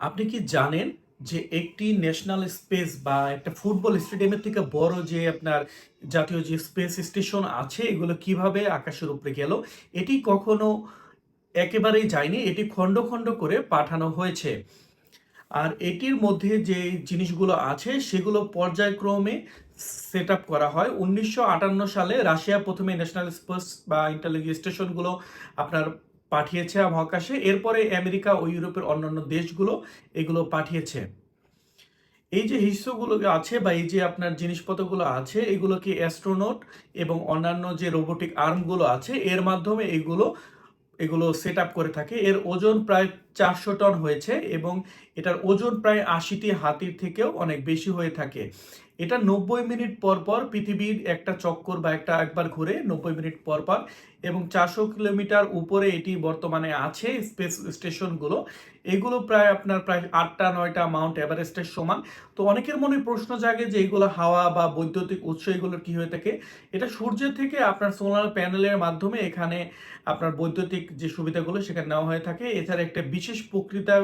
আপনি কি জানেন যে একটি ন্যাশনাল স্পেস বা একটা ফুটবল স্টেডিয়ামের থেকে বড় যে আপনার জাতীয় যে স্পেস স্টেশন আছে, এগুলো কীভাবে আকাশের উপরে গেল, এটি কখনো একেবারেই যায়নি, এটি খণ্ড খণ্ড করে পাঠানো হয়েছে। আর এটির মধ্যে যে জিনিসগুলো আছে, সেগুলো পর্যায়ক্রমে সেট আপ করা হয়। উনিশশো আটান্ন সালে রাশিয়া প্রথমে ন্যাশনাল স্পেস বা ইন্টেলিজেন্স স্টেশনগুলো আপনার পাঠিয়েছে মহাকাশে। এরপরে আমেরিকা ও ইউরোপের অন্যান্য দেশগুলো এগুলো পাঠিয়েছে। এই যে হিস্যগুলো আছে বা এই যে আপনার জিনিসপত্রগুলো আছে এগুলো কি অ্যাস্ট্রোনোট এবং অন্যান্য যে রোবোটিক আর্মগুলো আছে, এর মাধ্যমে এগুলো এগুলো সেট আপ করে থাকে। এর ওজন প্রায় চারশো টন হয়েছে এবং এটার ওজন প্রায় আশিটি হাতির থেকেও অনেক বেশি হয়ে থাকে। এটা নব্বই মিনিট পর পর পৃথিবীর একটা চক্কর বা একটা একবার ঘুরে নব্বই মিনিট পর পর এবং চারশো কিলোমিটার উপরে এটি বর্তমানে আছে স্পেস স্টেশনগুলো। এগুলো প্রায় আপনার প্রায় আটটা, নয়টা মাউন্ট এভারেস্টের সমান। তো অনেকের মনে প্রশ্ন জাগে যে এগুলো হাওয়া বা বৈদ্যুতিক উৎস, এগুলোর কী হয়ে থাকে? এটা সূর্যের থেকে আপনার সোলার প্যানেলের মাধ্যমে এখানে আপনার বৈদ্যুতিক যে সুবিধাগুলো সেখানে নেওয়া হয়ে থাকে। এছাড়া একটা বিশেষ প্রক্রিয়া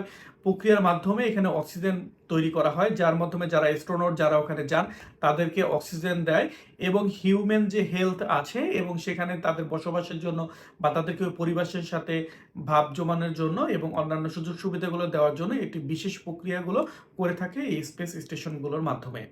প্রক্রিয়ার মাধ্যমে এখানে অক্সিজেন তৈরি করা হয়, যার মাধ্যমে যারা অ্যাস্ট্রোনট যারা ওখানে যান, তাদেরকে অক্সিজেন দেয় এবং হিউম্যান যে হেলথ আছে এবং সেখানে তাদের বসবাসের জন্য বা তাদেরকে পরিবেশের সাথে ভাব জমানোর জন্য এবং অন্যান্য সুযোগ সুবিধাগুলো দেওয়ার জন্য একটি বিশেষ প্রক্রিয়াগুলো করে থাকে এই স্পেস স্টেশনগুলোর মাধ্যমে।